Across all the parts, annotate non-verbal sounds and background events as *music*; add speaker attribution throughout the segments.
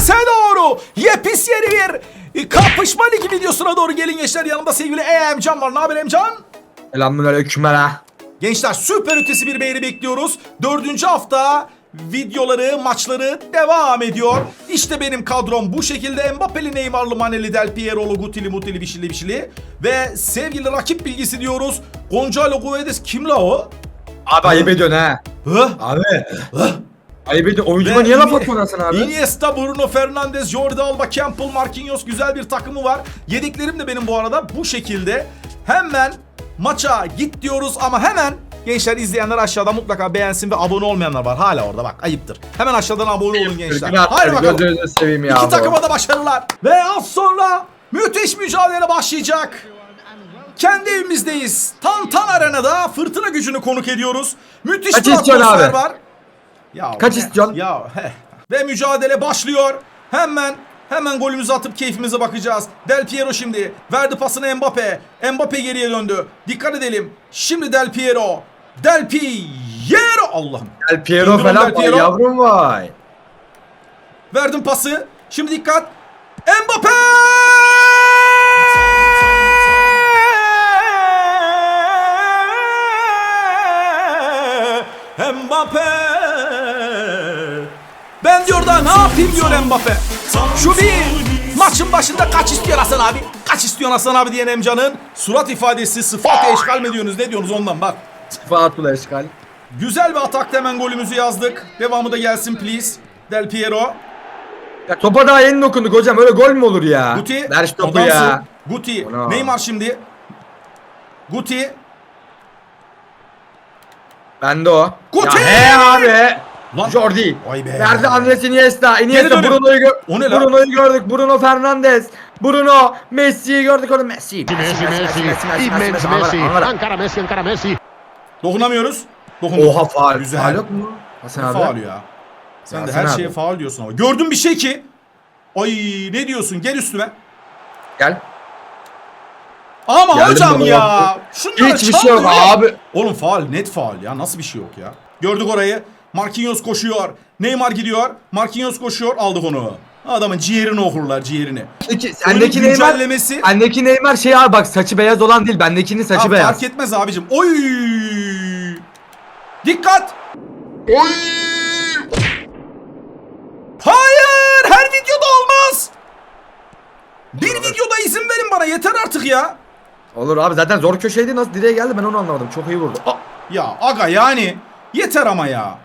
Speaker 1: kafese doğru yepis yeni bir kapışma ligi videosuna doğru gelin gençler. Yanımda sevgili Emcan var. Ne haber Emcan?
Speaker 2: Selamünaleyküm ha.
Speaker 1: Gençler süper ötesi bir beğeni bekliyoruz. Dördüncü hafta videoları, maçları devam ediyor. İşte benim kadrom bu şekilde. Mbappe'li, Neymar'lı, Maneli, Del Piero'lu, Gutili, Mutili, Bişili, Bişili. Ve sevgili rakip bilgisi diyoruz. Gonçalo Guedes kim la o?
Speaker 2: Abi ayıp ediyorsun ha.
Speaker 1: Hı?
Speaker 2: Abi.
Speaker 1: Hı?
Speaker 2: Ayıp ediyorsun. Oyuncuma
Speaker 1: Ve
Speaker 2: niye laf
Speaker 1: Ini-
Speaker 2: Hasan abi?
Speaker 1: Iniesta, Bruno Fernandes, Jordi Alba, Campbell, Marquinhos güzel bir takımı var. Yediklerim de benim bu arada bu şekilde. Hemen maça git diyoruz ama hemen gençler izleyenler aşağıda mutlaka beğensin ve abone olmayanlar var. Hala orada bak ayıptır. Hemen aşağıdan abone olun gençler. Haydi bakalım.
Speaker 2: Gözünüzü seveyim ya.
Speaker 1: İki
Speaker 2: bu.
Speaker 1: takıma da başarılar. Ve az sonra müthiş mücadele başlayacak. Kendi evimizdeyiz. Tantan Arena'da fırtına gücünü konuk ediyoruz. Müthiş
Speaker 2: Kaç
Speaker 1: bir
Speaker 2: istiyorsun
Speaker 1: atmosfer
Speaker 2: abi?
Speaker 1: var. Ya,
Speaker 2: Kaç istiyorsun?
Speaker 1: Ya. Ve mücadele başlıyor. Hemen hemen golümüzü atıp keyfimize bakacağız. Del Piero şimdi verdi pasını Mbappe. Mbappe geriye döndü. Dikkat edelim. Şimdi Del Piero. Del Piero Allah'ım.
Speaker 2: Del Piero
Speaker 1: İndir onu
Speaker 2: falan
Speaker 1: Del Piero.
Speaker 2: yavrum vay.
Speaker 1: Verdim pası. Şimdi dikkat. Mbappe! Mbappe! Ben diyor da ne yapayım diyor Mbappe. Şu bir maçın başında kaç istiyor Hasan abi? Kaç istiyor Hasan abi diyen Emcan'ın surat ifadesi sıfat eşkal mi diyorsunuz ne diyorsunuz ondan bak.
Speaker 2: Fatula eşkal.
Speaker 1: Güzel bir atakta hemen golümüzü yazdık. Devamı da gelsin please. Del Piero.
Speaker 2: Ya topa daha yeni dokunduk hocam. Öyle gol mü olur ya?
Speaker 1: Guti.
Speaker 2: Ver şu topu
Speaker 1: adamsın.
Speaker 2: ya.
Speaker 1: Guti.
Speaker 2: Ona.
Speaker 1: Neymar şimdi. Guti.
Speaker 2: Bende o.
Speaker 1: Guti!
Speaker 2: Ya he abi.
Speaker 1: Lan-
Speaker 2: Jordi.
Speaker 1: Vay be.
Speaker 2: Verdi Andres Iniesta. Iniesta
Speaker 1: dönün.
Speaker 2: Bruno'yu gö
Speaker 1: O ne lan?
Speaker 2: Bruno'yu gördük. Bruno Fernandes. Bruno. Messi'yi gördük orada. Messi.
Speaker 3: Messi, Messi, immense Messi, encara Messi, encara Messi.
Speaker 1: Dokunamıyoruz. Dokunduk.
Speaker 2: Oha faal.
Speaker 1: Güzel.
Speaker 2: Faal yok mu? Hasan abi.
Speaker 1: Faul ya. Sen de her şeye faul diyorsun ama. Gördüm bir şey ki. Ay ne diyorsun? Gel üstüme.
Speaker 2: Gel.
Speaker 1: Ama
Speaker 2: Geldim
Speaker 1: hocam ya.
Speaker 2: yaptı.
Speaker 1: Şunlar
Speaker 2: Hiçbir şey yok abi.
Speaker 1: Oğlum faul, net faul ya. Nasıl bir şey yok ya? Gördük orayı. Marquinhos koşuyor. Neymar gidiyor. Marquinhos koşuyor. Aldık onu. Adamın ciğerini okurlar ciğerini.
Speaker 2: Sendeki, sendeki Neymar.
Speaker 1: güncellemesi-
Speaker 2: Sendeki Neymar şey abi bak saçı beyaz olan değil. Bendekinin saçı
Speaker 1: Ha,
Speaker 2: beyaz.
Speaker 1: fark etmez abicim. Oy! Dikkat! Hayır! Her videoda olmaz! Bir videoda izin verin bana yeter artık ya.
Speaker 2: Olur abi zaten zor köşeydi nasıl direğe geldi ben onu anlamadım. Çok iyi vurdu. Aa,
Speaker 1: Ya aga yani yeter ama ya.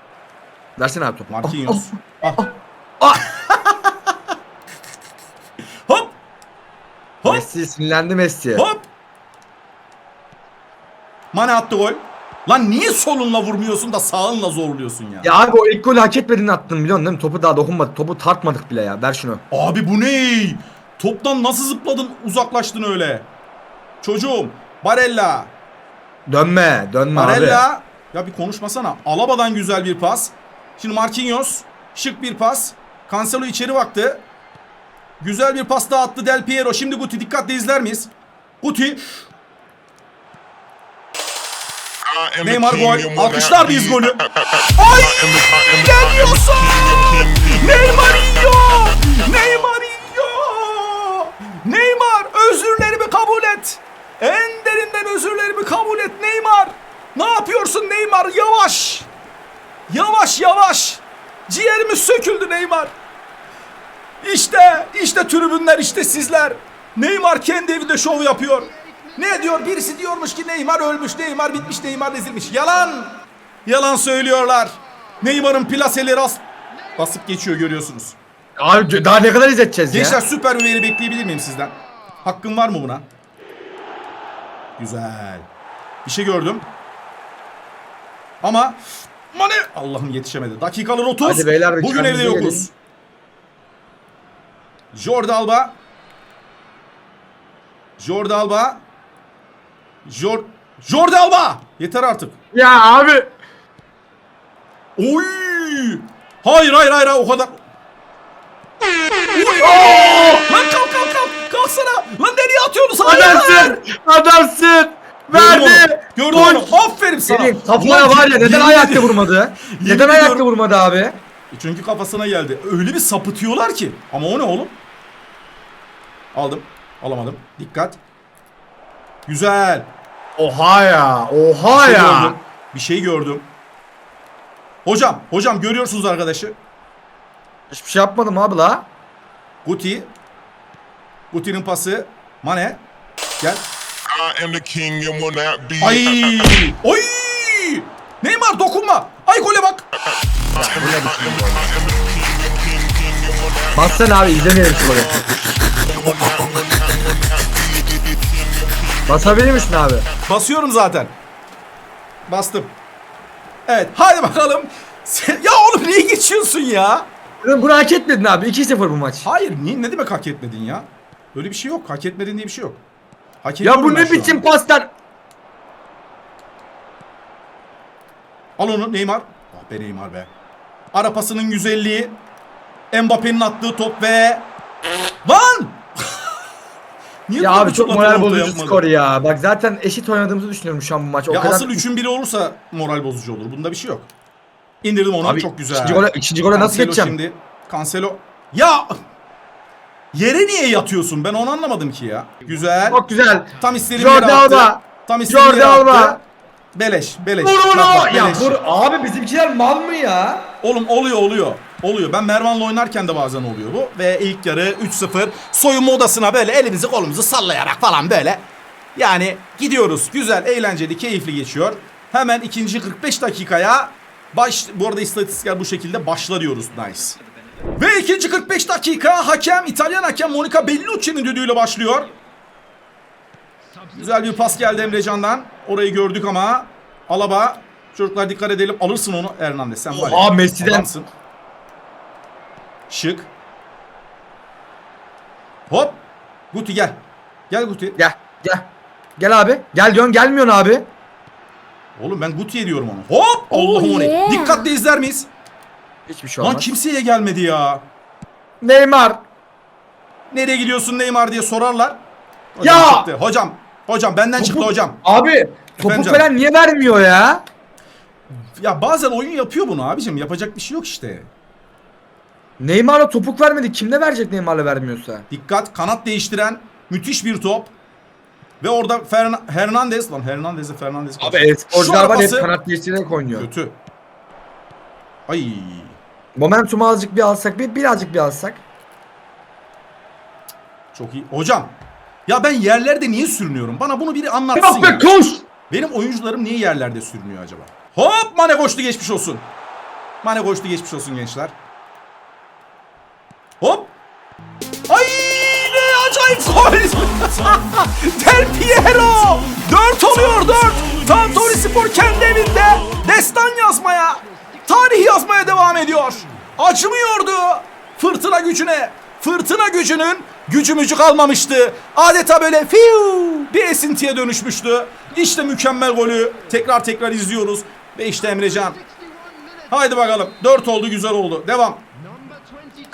Speaker 2: Versene abi topu.
Speaker 1: Marquinhos. Ah.
Speaker 2: Ah. *laughs*
Speaker 1: Hop! Hop!
Speaker 2: Messi sinirlendi Messi.
Speaker 1: Hop! Mane attı gol. Lan niye solunla vurmuyorsun da sağınla zorluyorsun ya?
Speaker 2: Ya abi o ilk golü hak etmediğini attın biliyorsun değil mi? Topu daha dokunmadık. Topu tartmadık bile ya. Ver şunu.
Speaker 1: Abi bu ne? Toptan nasıl zıpladın uzaklaştın öyle? Çocuğum Barella.
Speaker 2: Dönme. Dönme abi.
Speaker 1: Barella. Ya bir konuşmasana. Alaba'dan güzel bir pas. Şimdi Marquinhos. Şık bir pas. Cancelo içeri baktı. Güzel bir pas daha attı Del Piero. Şimdi Guti dikkatle izler miyiz? Guti. Neymar gol. Alkışlar mıyız golü? *laughs* Ay! Ne diyorsun? Neymar yiyor! Neymar yiyor! Neymar özürlerimi kabul et. En derinden özürlerimi kabul et Neymar. Ne yapıyorsun Neymar? Yavaş. Yavaş yavaş. Ciğerimiz söküldü Neymar. İşte, işte tribünler, işte sizler. Neymar kendi evinde şov yapıyor. Ne diyor? Birisi diyormuş ki Neymar ölmüş, Neymar bitmiş, Neymar ezilmiş. Yalan. Yalan söylüyorlar. Neymar'ın plaseleri as basıp geçiyor görüyorsunuz.
Speaker 2: Abi daha ne kadar izleteceğiz
Speaker 1: Gençler
Speaker 2: ya?
Speaker 1: süper bir veri bekleyebilir miyim sizden? Hakkım var mı buna? Güzel. Bir şey gördüm. Ama Mane Allah'ım yetişemedi. Dakikalar 30.
Speaker 2: Hadi beyler,
Speaker 1: Bugün evde yokuz.
Speaker 2: gelin.
Speaker 1: Jordi Alba. Jordi Alba. Jor Jordi Alba. Yeter artık.
Speaker 2: Ya abi.
Speaker 1: Oy! Hayır hayır hayır o kadar. Oy! Lan kalk kalk kalk. Kalksana. Lan nereye atıyorsun? Hayır.
Speaker 2: Adamsın. Adamsın. Verdi.
Speaker 1: Gördüm
Speaker 2: Gol.
Speaker 1: onu. Aferin sana.
Speaker 2: Senin kafaya var ya neden ayakta vurmadı? *laughs* Neden ayakta vurmadı abi?
Speaker 1: Çünkü kafasına geldi. Öyle bir sapıtıyorlar ki. Ama o ne oğlum? Aldım. Alamadım. Dikkat. Güzel.
Speaker 2: Oha ya. Oha
Speaker 1: Bir şey
Speaker 2: ya.
Speaker 1: gördüm. Bir şey gördüm. Hocam, hocam görüyorsunuz arkadaşı.
Speaker 2: Hiçbir şey yapmadım abi la.
Speaker 1: Guti. Guti'nin pası. Mane. Gel. Ay! Oy! Neymar dokunma. Ay gole bak.
Speaker 2: Bassana abi izlemeyelim şu golü. Basabilir misin abi?
Speaker 1: Basıyorum zaten. Bastım. Evet, hadi bakalım. Sen- ya oğlum niye geçiyorsun ya?
Speaker 2: Bunu, bunu hak etmedin abi. 2-0 bu maç.
Speaker 1: Hayır, niye, ne demek hak etmedin ya? Öyle bir şey yok. Hak etmedin diye bir şey yok. Hak
Speaker 2: Ya
Speaker 1: ediyorum
Speaker 2: bu
Speaker 1: ben
Speaker 2: ne
Speaker 1: şu
Speaker 2: biçim paslar?
Speaker 1: Al onu Neymar. Ah be Neymar be. Ara pasının güzelliği. Mbappe'nin attığı top ve... Lan! *laughs* Niye
Speaker 2: Ya abi çok moral bozucu
Speaker 1: yapmadın?
Speaker 2: skor ya. Bak zaten eşit oynadığımızı düşünüyorum şu an bu maç. O
Speaker 1: Ya
Speaker 2: kadar...
Speaker 1: asıl üçün biri olursa moral bozucu olur. Bunda bir şey yok. İndirdim onu
Speaker 2: Abi,
Speaker 1: çok güzel.
Speaker 2: ikinci gole- ikinci gole nasıl
Speaker 1: Cancelo
Speaker 2: geçeceğim?
Speaker 1: Şimdi. Cancelo. Ya! Yere niye yatıyorsun? Ben onu anlamadım ki ya. Güzel.
Speaker 2: Çok güzel.
Speaker 1: Tam istediğim
Speaker 2: Jordi
Speaker 1: yere attı.
Speaker 2: Alba.
Speaker 1: Tam istediğim
Speaker 2: Jordi
Speaker 1: yere
Speaker 2: Alba.
Speaker 1: attı. Beleş, beleş.
Speaker 2: Vur
Speaker 1: Bak, bak,
Speaker 2: onu. Ya
Speaker 1: beleş.
Speaker 2: vur. Abi bizimkiler mal mı ya?
Speaker 1: Oğlum oluyor oluyor. Oluyor. Ben Mervan'la oynarken de bazen oluyor bu. Ve ilk yarı 3-0 soyunma odasına böyle elimizi kolumuzu sallayarak falan böyle. Yani gidiyoruz. Güzel, eğlenceli, keyifli geçiyor. Hemen ikinci 45 dakikaya baş... Bu arada istatistikler bu şekilde başla diyoruz. Nice. Ve ikinci 45 dakika hakem, İtalyan hakem Monica Bellucci'nin düdüğüyle başlıyor. Güzel bir pas geldi Emrecan'dan. Orayı gördük ama Alaba çocuklar dikkat edelim. Alırsın onu Hernandez. Sen var.
Speaker 2: Oha, Messi'den.
Speaker 1: adamsın. Şık. Hop. Guti gel. Gel Guti.
Speaker 2: Gel. Gel. Gel abi. Gel diyorsun gelmiyorsun abi.
Speaker 1: Oğlum ben Guti'ye diyorum onu. Hop. Allah'ım
Speaker 4: Oh yeah.
Speaker 1: Dikkatle izler miyiz?
Speaker 2: Hiçbir şey
Speaker 1: Lan
Speaker 2: olmaz.
Speaker 1: kimseye gelmedi ya.
Speaker 2: Neymar.
Speaker 1: Nereye gidiyorsun Neymar diye sorarlar. Hocam
Speaker 2: Ya!
Speaker 1: çıktı. Hocam. Hocam benden çıktı
Speaker 2: Topu-
Speaker 1: hocam.
Speaker 2: Abi topu falan niye vermiyor ya?
Speaker 1: Ya bazen oyun yapıyor bunu abicim. Yapacak bir şey yok işte.
Speaker 2: Neymar'a topuk vermedi. Kimde verecek Neymar'la vermiyorsa?
Speaker 1: Dikkat kanat değiştiren müthiş bir top. Ve orada Ferna Hernandez lan Hernandez'e Fernandez.
Speaker 2: Abi e-sporcular var hep kanat değiştirerek oynuyor.
Speaker 1: Kötü. Ay.
Speaker 2: Momentumu azıcık bir alsak bir birazcık bir alsak.
Speaker 1: Çok iyi. Hocam. Ya ben yerlerde niye sürünüyorum? Bana bunu biri anlatsın. Ya.
Speaker 2: be koş.
Speaker 1: Benim oyuncularım niye yerlerde sürünüyor acaba? Hop Mane koştu geçmiş olsun. Mane koştu geçmiş olsun gençler. Hop. Ay ne acayip gol. *laughs* Del Piero. 4 oluyor 4. Tantori Spor kendi evinde destan yazmaya, tarih yazmaya devam ediyor. Acımıyordu fırtına gücüne. Fırtına gücünün gücümücü kalmamıştı. Adeta böyle fiu bir esintiye dönüşmüştü. İşte mükemmel golü tekrar tekrar izliyoruz. Ve işte Emrecan. Haydi bakalım. 4 oldu güzel oldu. Devam.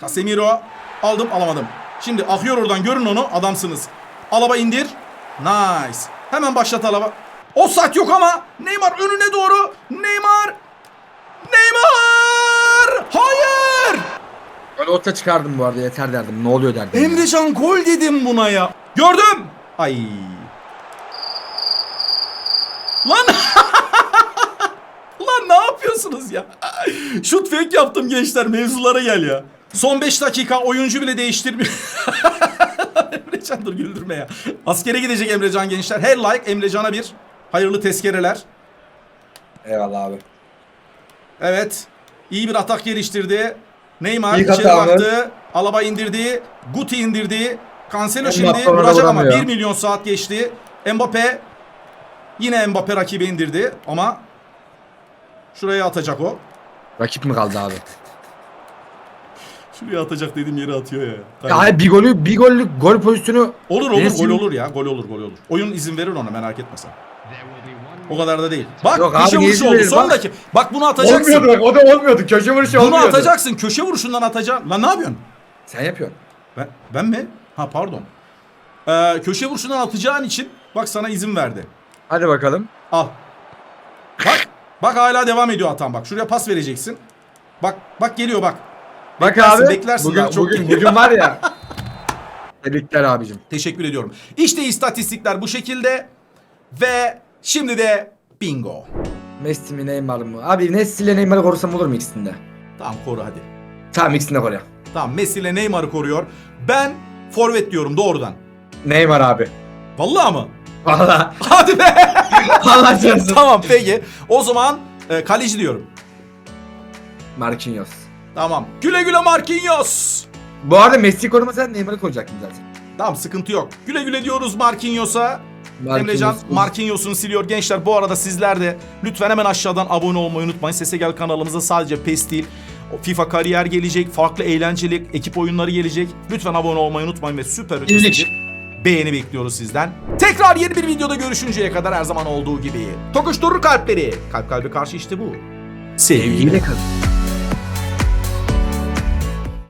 Speaker 1: Casemiro aldım alamadım. Şimdi akıyor oradan görün onu adamsınız. Alaba indir. Nice. Hemen başlat Alaba. O saat yok ama Neymar önüne doğru. Neymar. Hayır.
Speaker 2: Böyle orta çıkardım bu arada yeter derdim. Ne oluyor derdim.
Speaker 1: Emrecan gol dedim buna ya. Gördüm. Ay. Lan. *laughs* Lan ne yapıyorsunuz ya? Şut fake yaptım gençler mevzulara gel ya. Son 5 dakika oyuncu bile değiştirmiyor. *laughs* Emrecan dur güldürme ya. Askere gidecek Emrecan gençler. Her like Emrecan'a bir hayırlı tezkereler.
Speaker 2: Eyvallah abi.
Speaker 1: Evet. İyi bir atak geliştirdi. Neymar
Speaker 2: İlk
Speaker 1: içeri baktı. Alaba indirdi. Guti indirdi. Cancelo
Speaker 2: Mbappe
Speaker 1: şimdi vuracak ama
Speaker 2: vuramıyor.
Speaker 1: 1 milyon saat geçti. Mbappe yine Mbappe rakibi indirdi ama şuraya atacak o.
Speaker 2: Rakip mi kaldı abi?
Speaker 1: Şuraya atacak dediğim yere atıyor ya.
Speaker 2: Ya hayır, bir golü bir gollük gol pozisyonu
Speaker 1: Olur olur gol olur ya. Gol olur gol olur. Oyun izin verir ona merak etme sen. O kadar da değil. Bak
Speaker 2: Yok
Speaker 1: köşe
Speaker 2: abi,
Speaker 1: vuruşu oldu. Son
Speaker 2: Bak.
Speaker 1: dakika. Bak bunu atacaksın.
Speaker 2: olmuyordu bak o da olmuyordu. Köşe vuruşu
Speaker 1: Bunu
Speaker 2: olmuyordu.
Speaker 1: atacaksın. Köşe vuruşundan atacaksın. Lan ne yapıyorsun?
Speaker 2: Sen yapıyorsun.
Speaker 1: Ben, ben mi? Ha pardon. Ee, köşe vuruşundan atacağın için bak sana izin verdi.
Speaker 2: Hadi bakalım.
Speaker 1: Al. Bak. Bak hala devam ediyor atan bak. Şuraya pas vereceksin. Bak bak geliyor bak.
Speaker 2: Bak
Speaker 1: Beklersin,
Speaker 2: abi.
Speaker 1: beklersin
Speaker 2: bugün,
Speaker 1: daha çok
Speaker 2: bugün,
Speaker 1: geliyor.
Speaker 2: bugün var ya. *laughs* Tebrikler abicim.
Speaker 1: Teşekkür ediyorum. İşte istatistikler bu şekilde. Ve şimdi de bingo.
Speaker 2: Messi mi Neymar mı? Abi Messi ile Neymar'ı korusam olur mu ikisinde?
Speaker 1: Tamam koru hadi.
Speaker 2: Tamam ikisini de koruyor.
Speaker 1: Tamam Messi ile Neymar'ı koruyor. Ben forvet diyorum doğrudan.
Speaker 2: Neymar abi.
Speaker 1: Vallahi mı?
Speaker 2: Valla. *laughs*
Speaker 1: Hadi be. *laughs*
Speaker 2: Allah canısın.
Speaker 1: tamam peki. O zaman e, kaleci diyorum.
Speaker 2: Marquinhos.
Speaker 1: Tamam. Güle güle Marquinhos.
Speaker 2: Bu arada Messi'yi korumasan Neymar'ı koruyacaktım zaten.
Speaker 1: Tamam sıkıntı yok. Güle güle diyoruz Marquinhos'a. Emrecan Marquinhos'unu siliyor. Gençler bu arada sizler de lütfen hemen aşağıdan abone olmayı unutmayın. Sese Gel kanalımıza sadece PES değil. FIFA kariyer gelecek. Farklı eğlenceli ekip oyunları gelecek. Lütfen abone olmayı unutmayın ve süper ötesi beğeni bekliyoruz sizden. Tekrar yeni bir videoda görüşünceye kadar her zaman olduğu gibi. Tokuşturur kalpleri. Kalp kalbe karşı işte bu.
Speaker 2: Sevgiyle kalın.